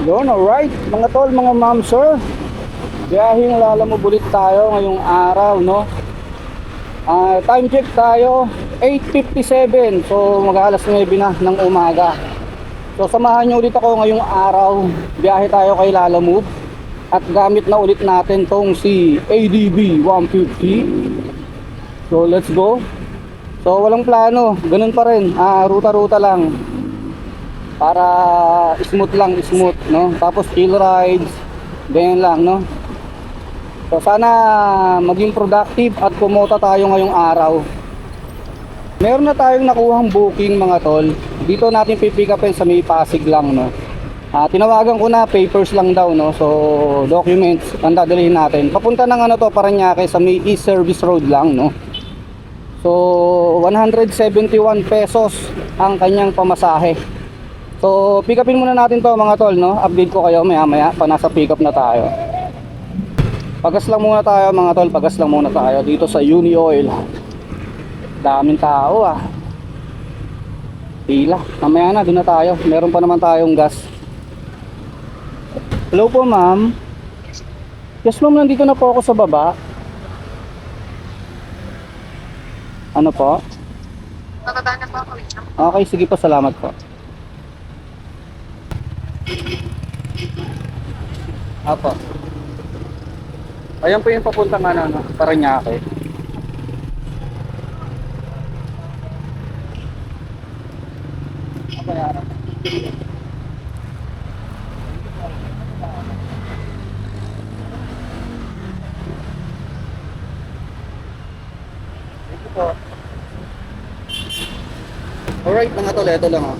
Yun, alright. Mga tol, mga ma'am, sir. Biyahing lalamubulit tayo ngayong araw, no? Ah, time check tayo, 8.57. So, mag-aalas 9 na ng umaga. So, samahan nyo ulit ako ngayong araw. Biyahe tayo kay Lalamove. At gamit na ulit natin tong si ADB 150. So, let's go. So, walang plano. Ganun pa rin. Ah, ruta-ruta lang para smooth lang smooth no? Tapos chill rides ganyan lang no? So sana maging productive at kumota tayo ngayong araw. Meron na tayong nakuhang booking mga tol. Dito natin pipick upin sa may Pasig lang no? Ah, tinawagan ko na papers lang daw no? So documents ang dadalhin natin. Papunta ng ano to Paranaque sa may East Service Road lang no? So 171 pesos ang kanyang pamasahe So, pick upin muna natin to mga tol, no? Update ko kayo maya maya pa nasa pick up na tayo. Pagas lang muna tayo mga tol, pagas lang muna tayo dito sa Uni Oil. Daming tao ah. Pila. Mamaya na, doon na tayo. Meron pa naman tayong gas. Hello po ma'am. Yes ma'am, nandito na po ako sa baba. Ano po? Bababa na po ako. Okay, sige po, salamat po. Apo. Ayan po yung papuntang ano, ano, Paranaque. Apa yan? Alright mga tol, ito lang oh.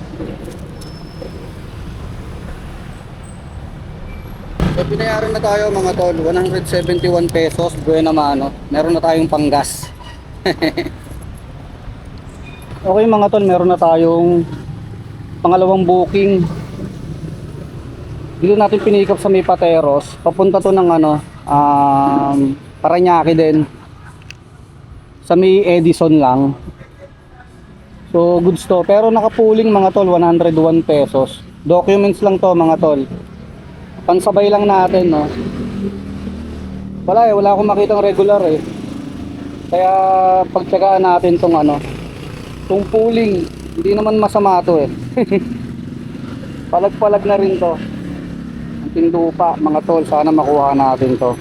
So pinayaran na tayo mga tol, 171 pesos, buena mano. Meron na tayong panggas. okay mga tol, meron na tayong pangalawang booking. Dito natin pinikap sa may Pateros. Papunta to ng ano, um, Paranaque din. Sa may Edison lang. So goods to. Pero nakapuling mga tol, 101 pesos. Documents lang to mga tol. Pansabay lang natin, no. Wala eh, wala akong makitang regular eh. Kaya pagtsagaan natin tong ano, tong pooling. Hindi naman masama to eh. Palag-palag na rin to. Ang tindupa, mga tol, sana makuha natin to.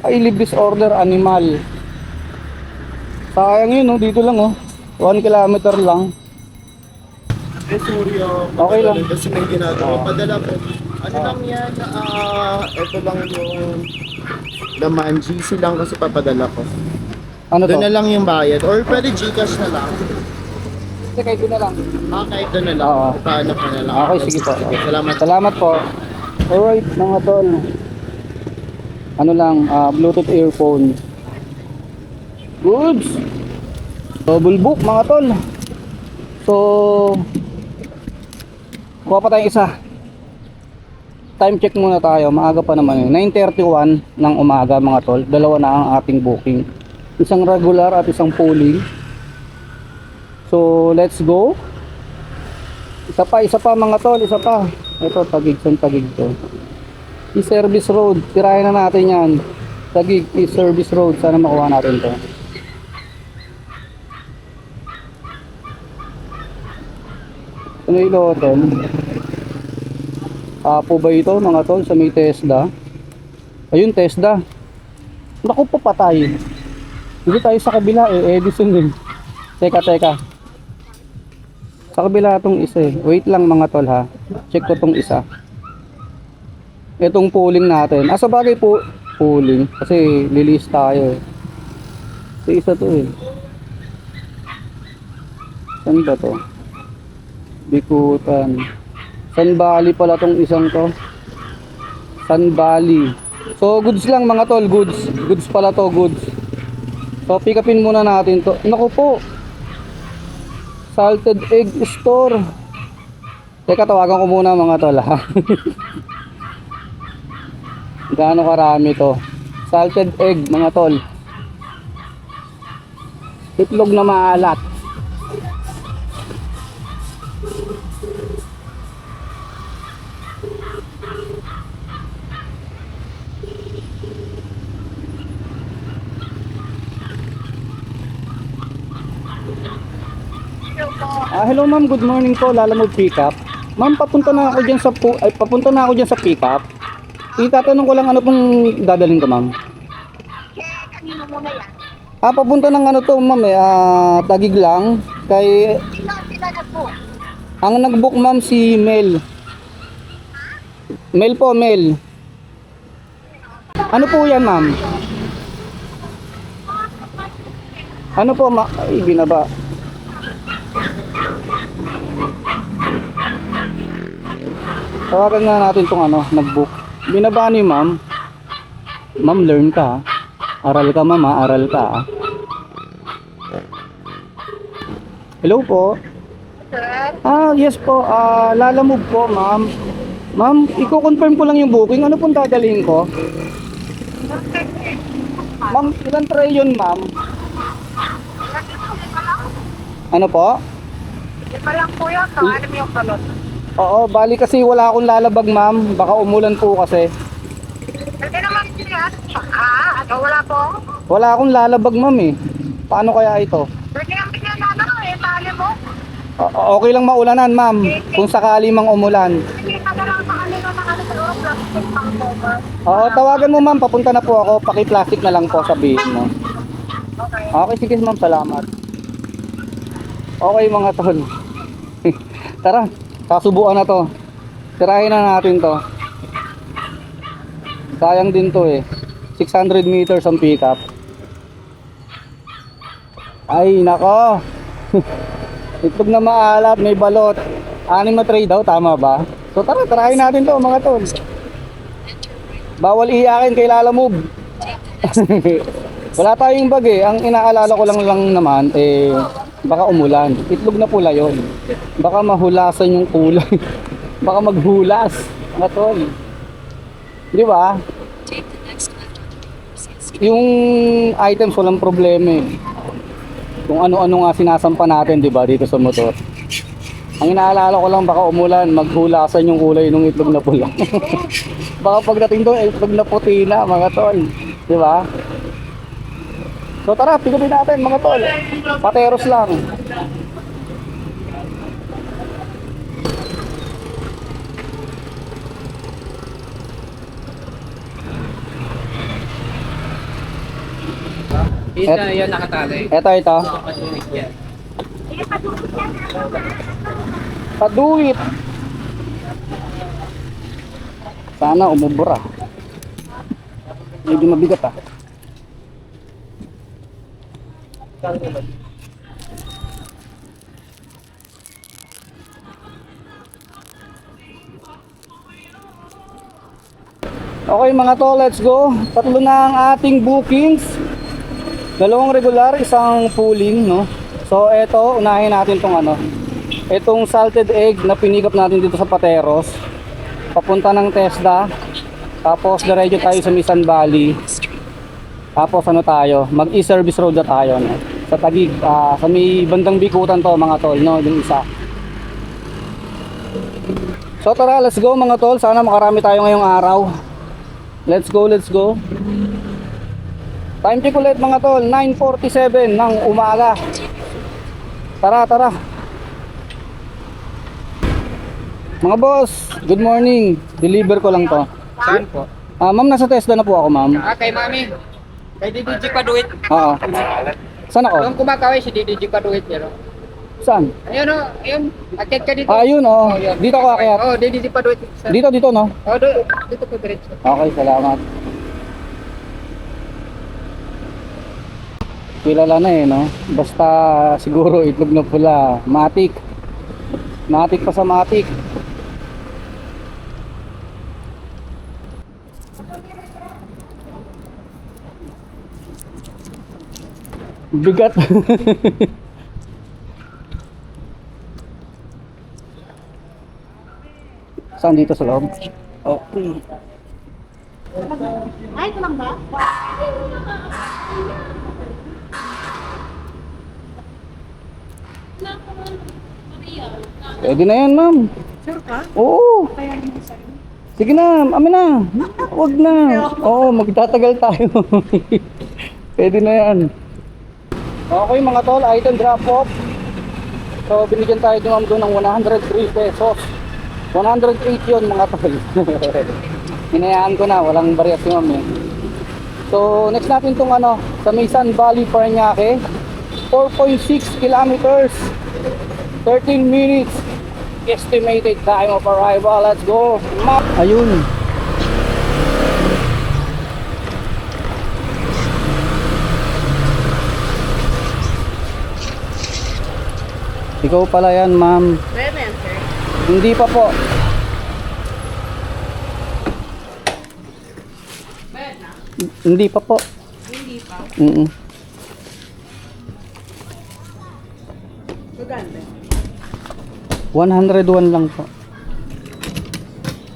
Ay, leave disorder animal. Sayang yun, no? dito lang oh. 1 kilometer lang. Eh, sorry ah. Okay lang. Kasi may ginagawa. Padala po. Ano lang yan? Ah, ito lang yung laman. GC lang kasi papadala ko. Ano to? Doon na lang yung bayad. Or pwede Gcash na lang. Kahit doon na lang. Ah, kahit doon na lang. Oo. Paano ka na lang. Okay, sige po. Salamat. Salamat po. Alright, mga tol. Ano lang, ah, Bluetooth earphone. Goods. Double book, mga tol. So, kuha pa tayong isa. Time check muna tayo. Maaga pa naman yun. 9.31 ng umaga, mga tol. Dalawa na ang ating booking. Isang regular at isang pooling. So, let's go. Isa pa, isa pa mga tol, isa pa. Ito, tagig sa tagig to. I-service road, tirahin na natin yan. Tagig, i-service road, sana makuha natin to. Ano yung hotel? Apo ba ito mga tol sa may Tesla? Ayun Tesla. Naku po patay. Hindi tayo sa kabila eh, Edison din. Teka, teka. Sa kabila itong isa eh. Wait lang mga tol ha. Check ko tong isa. Itong pooling natin. Ah, sa bagay po, pooling. Kasi lilis tayo eh. Sa isa to eh. Saan ba to? Bikutan. San Bali pala tong isang to. San Bali. So goods lang mga tol, goods. Goods pala to, goods. So pick upin muna natin to. Naku po. Salted egg store. Teka, tawagan ko muna mga tol ha. Gaano karami to? Salted egg mga tol. Itlog na maalat. Hello ma'am, good morning po. Lalamove pickup. Ma'am, papunta na ako diyan sa pu- ay papunta na ako diyan sa pickup. Itatanong ko lang ano pong dadalhin ko, ma'am. Eh, kanino muna yan? Ah, papunta ng ano to, ma'am, eh, ah, tagig lang. Kay Sino sila na po? ang nag-book ma'am si Mel. Mel po, Mel. Ano po 'yan, ma'am? Ano po, ma ay, binaba. Tawagan nga natin tong ano, nag-book. Binaba ni ma'am. Ma'am, learn ka. Aral ka, ma'am, ah. aral ka. Hello po. Sir? Ah, yes po. Ah, lalamove po, ma'am. Ma'am, i-confirm ko lang yung booking. Ano pong dadalhin ko? Ma'am, ilan tray yun, ma'am? Ano po? Iba lang po yun. Ano mo yung salon? Oo, bali kasi wala akong lalabag, ma'am. Baka umulan po kasi. Pwede naman siya. Ah, ano wala po? Wala akong lalabag, ma'am eh. Paano kaya ito? Pwede nga bigyan na ano, eh, tali mo. O- okay lang maulanan, ma'am. Kung sakali mang umulan. Hindi ka na lang sa kanila na ano sa oras, plastic pang cover. Oo, tawagan mo, ma'am. Papunta na po ako. Paki-plastic na lang po sabihin mo. Okay. Okay, sige ma'am, salamat. Okay mga tol. Tara, kasubuan na to. Tirahin na natin to. Sayang din to eh. 600 meters ang pickup. Ay, nako. Itlog na maalat, may balot. Anim na tray daw, tama ba? So tara, tirahin natin to mga tol. Bawal iyakin kay Lala Move. Wala tayong bag eh. Ang inaalala ko lang lang naman, eh, baka umulan. Itlog na pula yon. Baka mahulasan yung kulay. baka maghulas. Mga tol. Di ba? Yung items walang problema eh. Kung ano-ano nga sinasampa natin, di ba, dito sa motor. Ang inaalala ko lang, baka umulan, maghulasan yung kulay ng itlog na pula. baka pagdating doon, itlog na puti na, mga tol. Di ba? So tara, pigupin natin mga tol. Pateros lang. Yun na, yun nakatali. Ito. Yan. Paduit. Sana umubra. Medyo mabigat ah. Okay mga to, let's go. Tatlo na ang ating bookings. Dalawang regular, isang pooling, no? So, eto, unahin natin tong ano. Itong salted egg na pinikap natin dito sa Pateros. Papunta ng TESDA. Tapos, diretso tayo sa Misan Valley. Tapos, ano tayo? Mag-e-service road na tayo, no? Sa Tagig. ah, sa may bandang bikutan to, mga tol, no? Yung isa. So, tara, let's go, mga tol. Sana makarami tayo ngayong araw. Let's go, let's go. Time check ulit mga tol, 9.47 ng umaga. Tara, tara. Mga boss, good morning. Deliver ko lang to. Saan po? Ah, ma'am, nasa TESDA na po ako, ma'am. Ah, kay mami. Kay DDG Paduit. Oo. Saan ako? Doon kumakaway si DDG Paduit yun. oh. Saan? Ayun o, ayun. Akit ka dito. Ah, ayun, oh. yun. Dito ako akyat. Oh, DDG Paduit. Sa- Dito, dito, no? Oh, do, dito ko diretso. Okay, salamat. Kilala na eh, no? Basta siguro itlog na pula. Matik. Matik pa sa matik. Bigat. Saan dito sa loob? Okay. Ay, ito lang ba? Pwede na yan, ma'am. Sure ka? Oo. Sige na, amin na. Huwag na. Oo, magtatagal tayo. Pwede na yan. Okay mga tol, item drop off. So, binigyan tayo ni ma'am doon ng 103 pesos. 108 yun mga tol. Hinayaan ko na, walang barya si ma'am eh. So, next natin itong ano, sa Misan Valley, Parañaque. 4.6 kilometers. 13 minutes. Estimated time of arrival. Let's go. Ayun. Ikaw pala yan, ma'am. Pwede sir. Hindi pa po. Pwede na. Hindi pa po. Hindi pa. Mm Maganda. 101 lang po.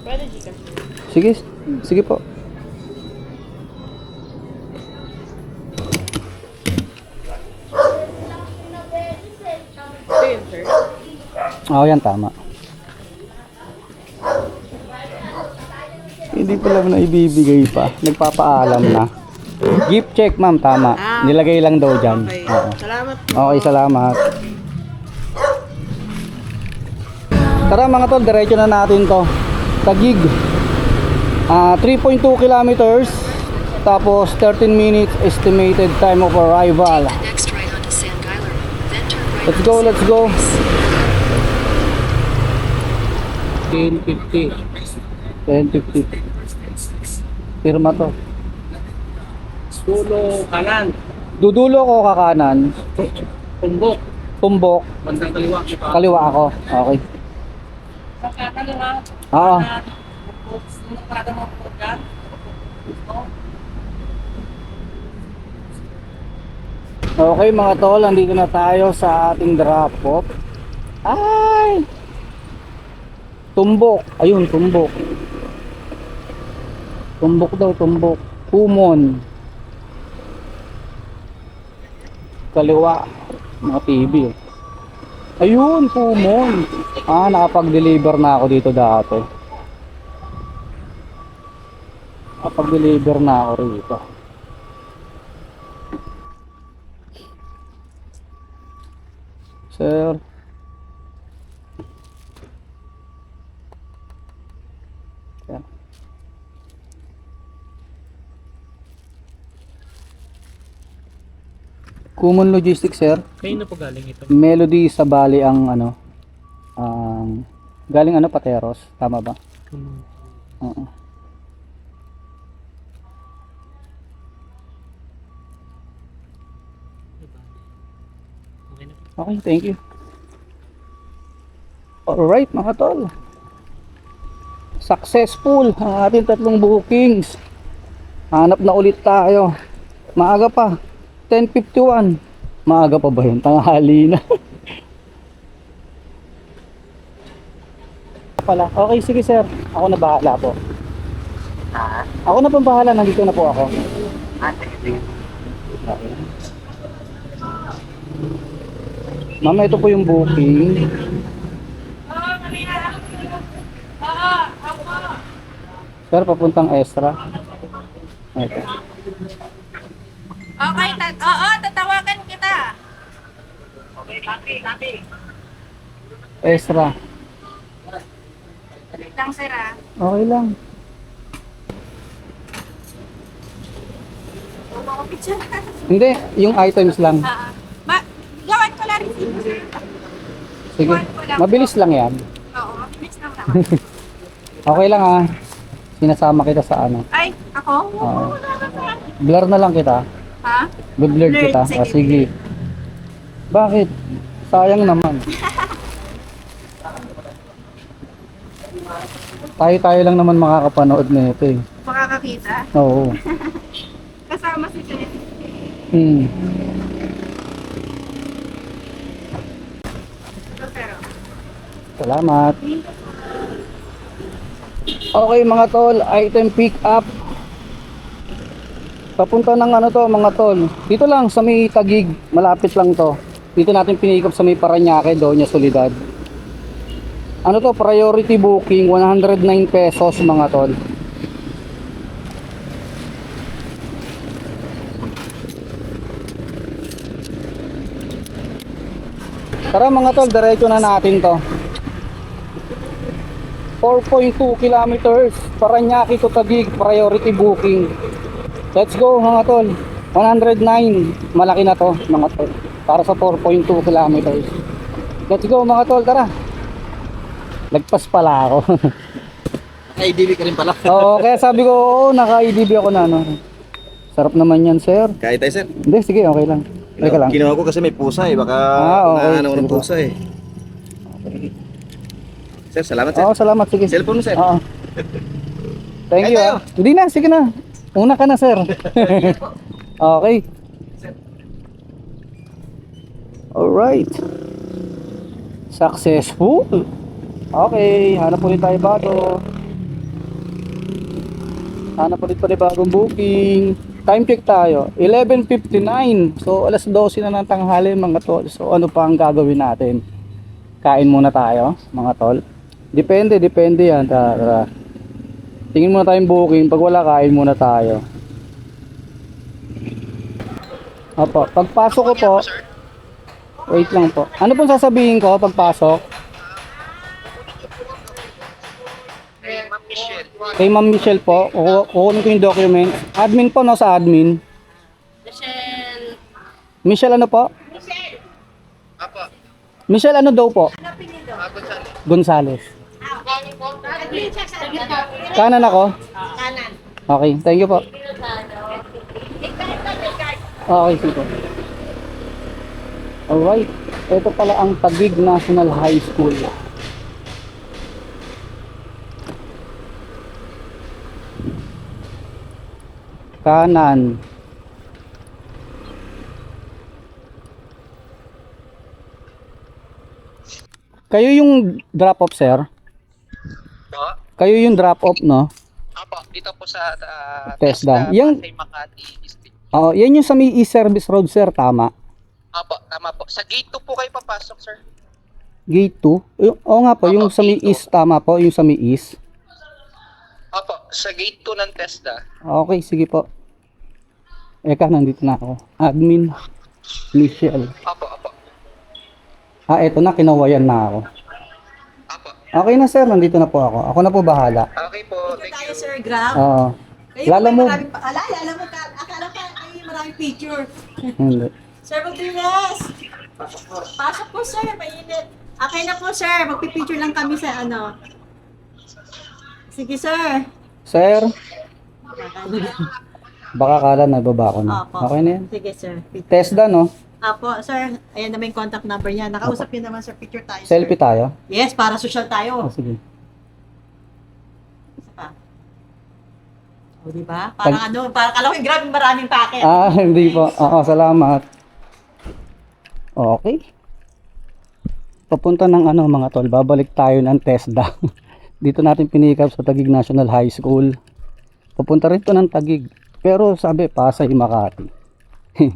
Pwede Gcash. Sige, sige po. Ito yun, sir. Oo, yan tama. Hindi pala na ibibigay pa. Nagpapaalam na. Gift check, ma'am, tama. Ah. Nilagay lang daw dyan. Okay. Oo. Salamat po. Okay, salamat. Tara mga tol, diretso na natin to. Tagig. Ah, 3.2 kilometers. Tapos 13 minutes estimated time of arrival. Let's go, let's go. 10.50. 10.50. Firma to. Dulo kanan, Dudulo ko kakanan. tumbok, Tumbok. bandang kaliwa. Kaliwa ako. Okay. Sa kaliwa, Oo. Okay mga tol, andito na tayo sa ating drop off. Ay! Tumbok. Ayun, tumbok. Tumbok daw, tumbok. Kumon. Kaliwa. Mga TV. eh. Ayun, kumon. Ah, nakapag-deliver na ako dito dati. Nakapag-deliver na ako rito. Sir. Sir. Common Logistics, sir. Kayo na po galing ito. Melody sa Bali ang ano, ang galing ano, Pateros. Tama ba? Oo. Okay na po. Okay, thank you. Alright mga tol. Successful ang ating tatlong bookings. Hanap na ulit tayo. Maaga pa. 10.51. Maaga pa ba yun? Tanghali na. Pala. Okay, sige sir. Ako na bahala po. Ako na pong bahala. Nandito na po ako. Okay. Mama, ito po yung booking. Sir, papuntang extra. Ito. Okay, Extra. Wait lang, sir, ah. Okay lang. Huwag mo ko picture. Hindi, yung items lang. Ah, ma gawan ko lang receipt, sir. Sige. Mabilis lang yan. Oo, mabilis lang naman. Okay lang ah. Sinasama kita sa ano. Ay, ako? Oo. Sir. Blur na lang kita. Ha? Blurred Blurred, kita. Ah, sige. Bakit? Sayang naman. Tayo-tayo lang naman makakapanood na ito eh. Makakakita. Oo. Kasama si sir. Hmm. Ito. Salamat. Okay mga tol, item pick up. Papunta ng ano to mga tol. Dito lang sa may Tagig, malapit lang to. Dito natin pinikap sa may Paranaque, Doña Soledad. Ano to, priority booking, 109 pesos mga tol. Tara mga tol, diretso na natin to. 4.2 kilometers, Paranaque to Taguig, priority booking. Let's go mga tol. 109, malaki na to mga tol. Para sa 4.2 kilometers. Let's go mga tol, tara. Lagpas pala ako. Naka-IDB ka rin pala. Oo, kaya sabi ko, oo, naka-IDB ako na ano. Sarap naman yan, sir. Kahit tayo, sir. Hindi, sige, okay lang. Teka lang. Ginawa ko kasi may pusa eh. Baka Ah, okay. naano ng pusa eh. Sir, salamat sir. Oo, salamat, sige. Cellphone mo, sir. Oo. Thank Ay, you. ah. Hindi na, sige na. Una ka na, sir. okay. Alright. Successful. Okay, hanap ulit tayo bago. Hanap ulit pa rin bagong booking. Time check tayo. 11.59. So, alas 12 na ng tanghali mga tol. So, ano pa ang gagawin natin? Kain muna tayo, mga tol. Depende, depende yan. Tara, tara. Tingin muna tayong booking. Pag wala, kain muna tayo. Opo, pagpasok ko po, wait lang po. Ano pong sasabihin ko pagpasok? Kay Ma'am Michelle po, kuku- kukunin ko yung document. Admin po, no, sa admin. Michelle. Michelle ano po? Apa. Michelle ano daw po? Gonzales. Kanan ako? Kanan. Okay, thank you po. Okay, sige po. Alright, ito pala ang Taguig National High School. Kanan. Kayo yung drop off, sir? Po? Kayo yung drop off, no? Apo, dito po sa uh, Tesda. Yung- Pasay Makati District. Oo, yan yung sa may East Service Road, sir, tama. Apo, tama po. Sa gate 2 po kayo papasok, sir. Gate 2? Yung- Oo nga po, yung Opo, sa may. East, tama po, yung sa may East. Apo, sa gate 2 ng Tesda. Okay, sige po. Eka, nandito na ako. Admin, Michelle. Apo, apo. Ah, eto na, kinawayan na ako. Apo. Okay na, sir, nandito na po ako. Ako na po bahala. Okay po, thank you. Sir Grab. Oo. Kayo Lalo may mo. maraming pa- alam mo, ka, akala pa ay maraming picture. Hindi. Sir Martinez! Pasok po, sir. Mainit. Okay na po, sir. Magpipicture lang kami sa ano. Sige, sir. Sir, baka kala na baba ko na. Opo. Okay na yan. Sige, sir. Tesda, no? Apo, sir. Ayan naman yung contact number niya. Nakausap niyo naman, sir. Picture tayo, sir. Selfie tayo? Yes, para social tayo. Oh, sige. Isa pa. O, di ba? Parang ano, parang kala ko yung grab, maraming packet. Ah, hindi po. Oo, salamat. Okay. Papunta ng ano mga tol, babalik tayo ng TESDA. Dito natin pinikap sa Tagig National High School. Papunta rin to ng Tagig. Pero sabi, Pasay, Makati.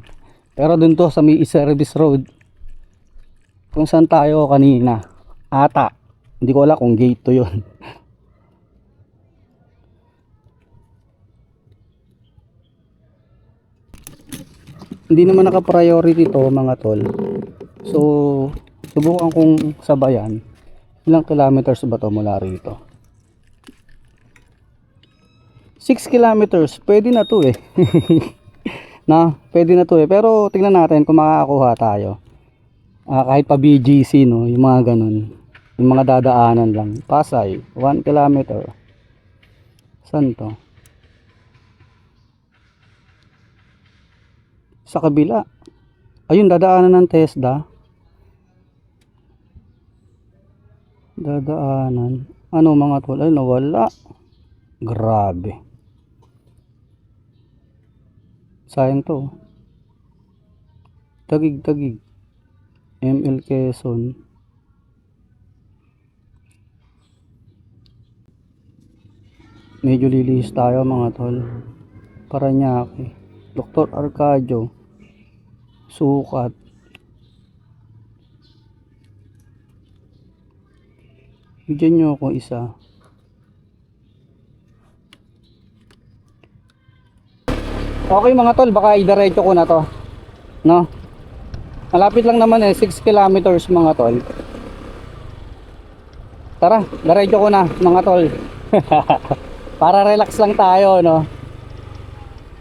Pero dun to sa may service road. Kung saan tayo kanina. Ata. Hindi ko alam kung gate to yun. hindi naman naka-priority to mga tol. So, subukan kong sabayan. Ilang kilometers ba to mula rito? 6 kilometers, pwede na to eh. na, pwede na to eh. Pero tingnan natin kung makakakuha tayo. Ah, kahit pa BGC no, yung mga ganun. Yung mga dadaanan lang. Pasay, 1 kilometer. Saan to? Sa kabila. Ayun, dadaanan ng TESDA. Dadaanan. Ano mga tol? Ay, nawala. Grabe. Sayang to. Tagig, tagig. ML Quezon. Medyo lilihis tayo mga tol. Paranaque. Dr. Arcadio. Sukat. Bigyan nyo ako isa. Okay mga tol, baka idiretso ko na to. No? Malapit lang naman eh, 6 kilometers mga tol. Tara, diretso ko na mga tol. Para relax lang tayo, no?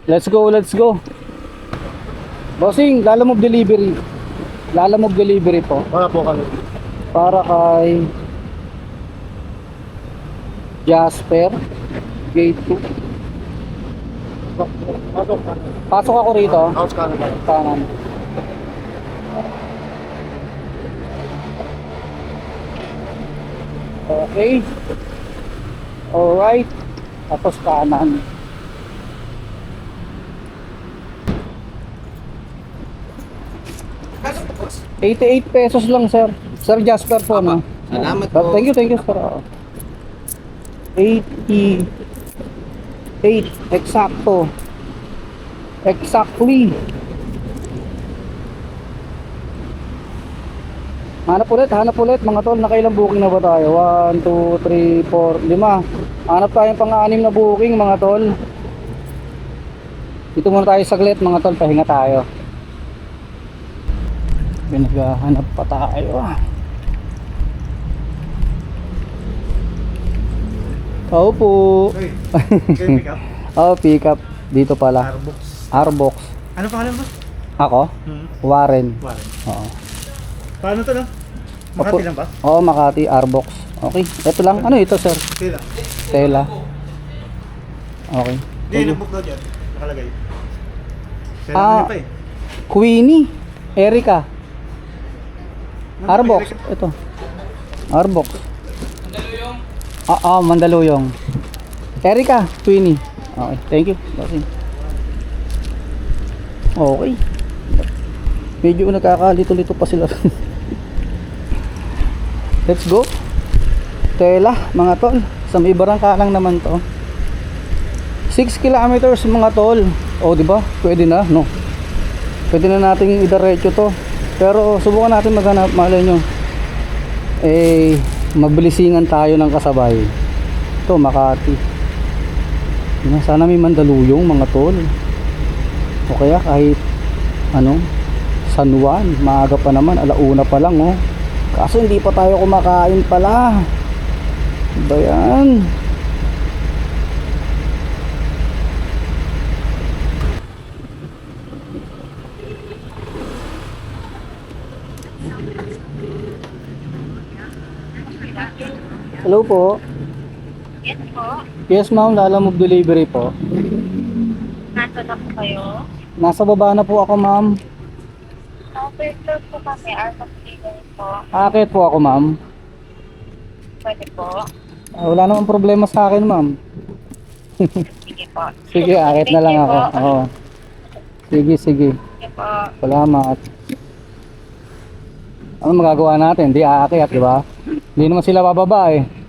Let's go, let's go. Bossing, lalamove delivery. Lalamove delivery po. Wala po kami. Para kay Jasper Gate 2. Pasok ka. Pasok ako rito. House ka na? Kanan. Okay. Alright. Tapos kanan. $88 pesos lang, sir. Sir Jasper po, no? Salamat po. Thank you, thank you, sir. Oo. 88 exacto. Exactly. Hanap ulit, hanap ulit mga tol. Nakailang booking na ba tayo? 1, 2, 3, 4, 5. Hanap tayo pang-anim na booking mga tol. Dito muna tayo saglit mga tol. Pahinga tayo. Pinaghahanap pa tayo ah. Oo po. Hey, pick up. Oh, pick up. Dito pala. Starbucks. Arbox. Ano pangalan mo? Ako? Hmm. Warren. Warren. Oo. Paano to no? Opo. Makati lang ba? Oo, Makati, Arbox. Okay. Ito lang. Ano ito, sir? Sila. Tela. Okay. Hindi, nag-book daw dyan. Nakalagay. Sila Ah. pa eh. Queenie. Erica. Ano, Arbox. Ito. Arbox. Ah, ah, Mandaluyong. Erica, Queenie. Okay, thank you. Bossing. Okay. Medyo nagkakalito-lito pa sila. Let's go. Tela, mga tol. Sa may barangka lang naman to. 6 kilometers mga tol. O, di ba? Pwede na, no? Pwede na nating idiretso to. Pero subukan natin maghanap, malay nyo. Eh, mabilisingan tayo ng kasabay. Ito, Makati. Sana may mandaluyong mga tol. O kaya kahit ano, San Juan, maaga pa naman, alauna pa lang oh. Kaso hindi pa tayo kumakain pala. Ba yan? Hello po. Yes po. Yes ma'am, lalamove delivery po. Nasa na po kayo? Nasa baba na po ako ma'am. Overflow po kami. Art of Living po. Akit po ako ma'am. Pwede po. Ah, wala namang problema sa akin ma'am. Sige po. Sige, akit na lang ako. Oo. Sige, sige. Sige po. Salamat. Ano magagawa natin? Di aakyat, di ba? Hindi naman sila bababa eh.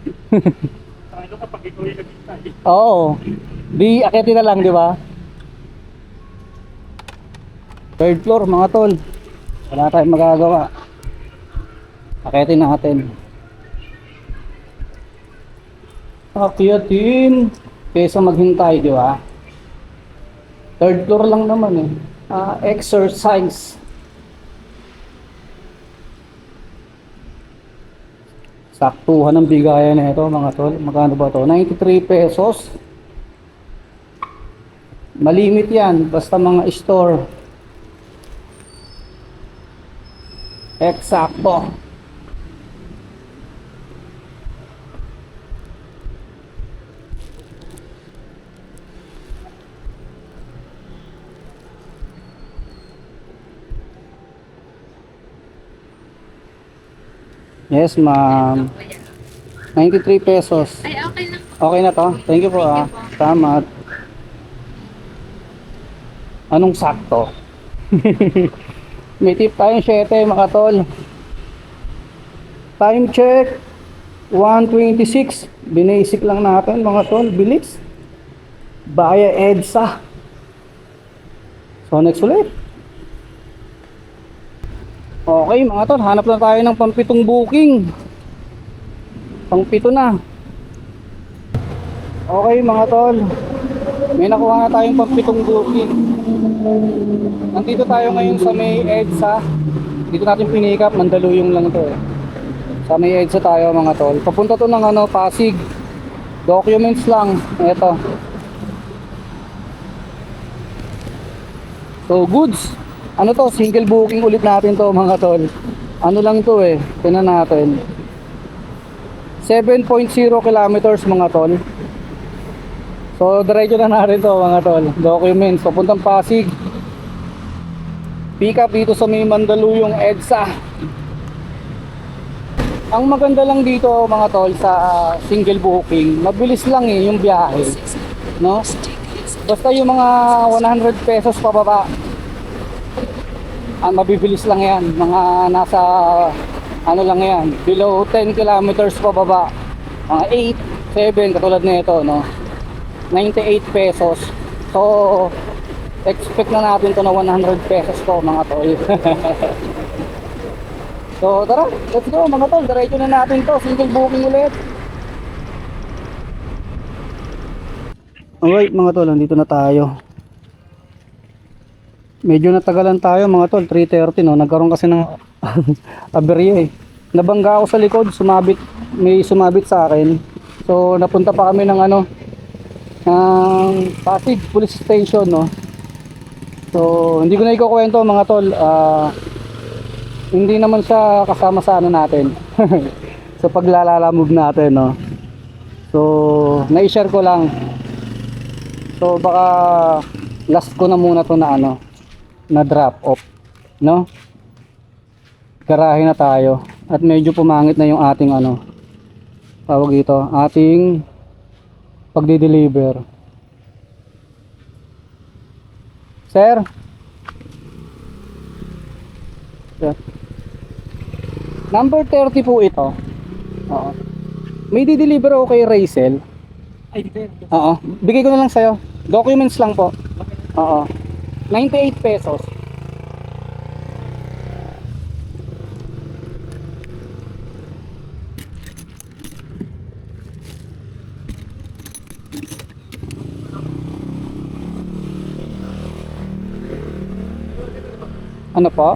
Oo. Di akyatin na lang, di ba? Third floor, mga tol. Wala tayong magagawa. Akyatin natin. Akyatin. Kesa maghintay, di ba? Third floor lang naman eh. Ah, exercise. Saktuhan ng bigayan na ito mga tol. Magkano ba to? 93 pesos. Malimit yan. Basta mga store. Eksakto. Yes, ma'am. 93 pesos. Ay, okay lang. Okay na to? Thank you po ah. Salamat. Anong sakto? May tip tayong 7 mga tol. Time check. 126. Binasic lang natin mga tol. Bilis. Baya EDSA. So next ulit. Okay mga tol. Hanap na tayo ng pampitong booking. Pangpito na. Okay mga tol. May nakuha na tayong pampitong booking. Nandito tayo ngayon sa may EDSA. dito natin pinick up, Mandaluyong lang to eh. Sa may EDSA tayo mga tol. Papunta to ng ano, Pasig. Documents lang. Ito. So, goods. Ano to, single booking ulit natin to mga tol. Ano lang to eh, tinan natin. 7.0 kilometers mga tol. So, diretso na natin to mga tol. Documents, papuntang Pasig. Pick up dito sa may Mandaluyong EDSA. Ang maganda lang dito mga tol sa ah, single booking, mabilis lang eh yung biyahe. No? Basta yung mga 100 pesos pababa, ah, mabibilis lang yan. Mga nasa, ano lang yan, below 10 kilometers pababa. Mga 8, 7, katulad nito, no? 98 pesos. So, expect na natin to na 100 pesos to mga tol. so, tara, let's go mga tol. Diretso na natin to. Single booking ulit. Alright mga tol, nandito na tayo. Medyo natagalan tayo mga tol, 3.30 no. Nagkaroon kasi ng aberya eh. Nabangga ako sa likod, sumabit, may sumabit sa akin. So napunta pa kami ng ano, ng Pasig Police Station no. So hindi ko na ikukwento mga tol, ah, hindi naman siya kasama sa ano natin. sa paglalalamove natin no. So na-share ko lang So baka last ko na muna to na ano na drop off, no? Garahe na tayo at medyo pumangit na yung ating ano tawag dito, ating pagdi-deliver. Sir? Sir? Number 30 po ito. Oo. May di-deliver ako kay Racel. Ay. Oo. Bigay ko na lang sa'yo. Documents lang po. Oo. 98 pesos. Ano po?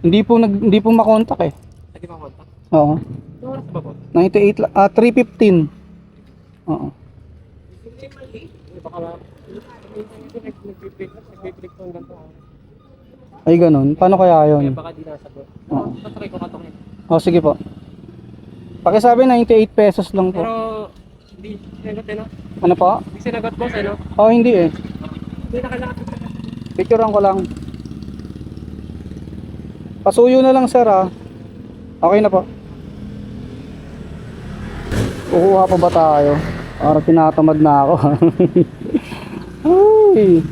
Hindi po nag hindi po makontak eh. Lagi mga kontak. Oo. Yung oras ba po? 98 la- ah 315. Oo. Hindi mali. Hindi baka ma... Minsan kasi nag- nag-break na, nag-break. Ay ganun. Paano kaya Kaya 'yon? baka di nasagot. Oo. Tatry ko katong Oh, sige po. Pakisabi 98 pesos lang po. Pero, hindi sinagot eh no? Ano po? Hindi sinagot boss eh no? Oh, hindi eh. Hindi nakalakad. Picturean ko lang. Pasuyo na lang sir ah. Okay na po. Kukuha pa ba tayo? Para tinatamad na ako. Ay.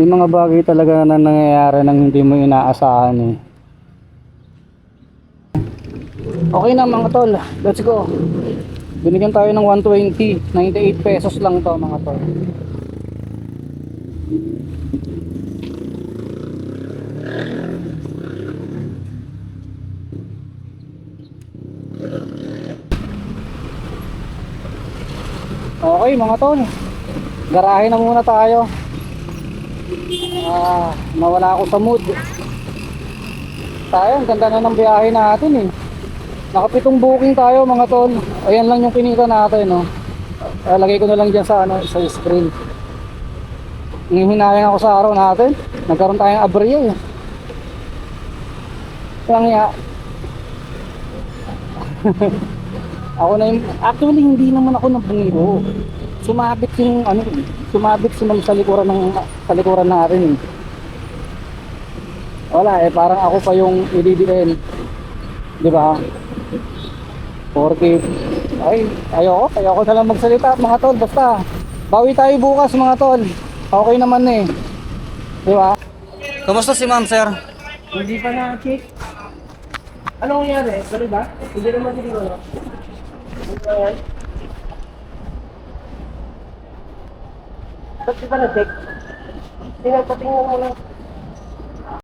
May mga bagay talaga na nangyayari nang hindi mo inaasahan eh. Okay na mga tol. Let's go. Binigyan tayo ng 120. 98 pesos lang to mga tol. Okay mga tol. Garahe na muna tayo. Ah, nawala ako sa mood. Sayang, ganda na ng biyahe natin eh. Nakapitong booking tayo mga tol. Ayan lang yung kinita natin no. Ah, lagay ko na lang dyan sa ano, sa screen. Hinayang ako sa araw natin. Nagkaroon tayong aberya eh. Lang ya. Ako na yung, actually hindi naman ako nabungiro. Sumabit yung ano, sumabit si Ma'am sa likuran ng sa likuran natin eh. Wala eh, parang ako pa yung ididin. Di ba? Porque ay, ayoko, ayoko na lang magsalita mga tol, basta bawi tayo bukas mga tol. Okay naman eh. Di ba? Kamusta si Ma'am, sir? Hindi pa na-check. Ano nangyari? Ano ba? Hindi naman hindi ko. Ano Ba't di ba na-check? Tingnan, patingnan mo lang.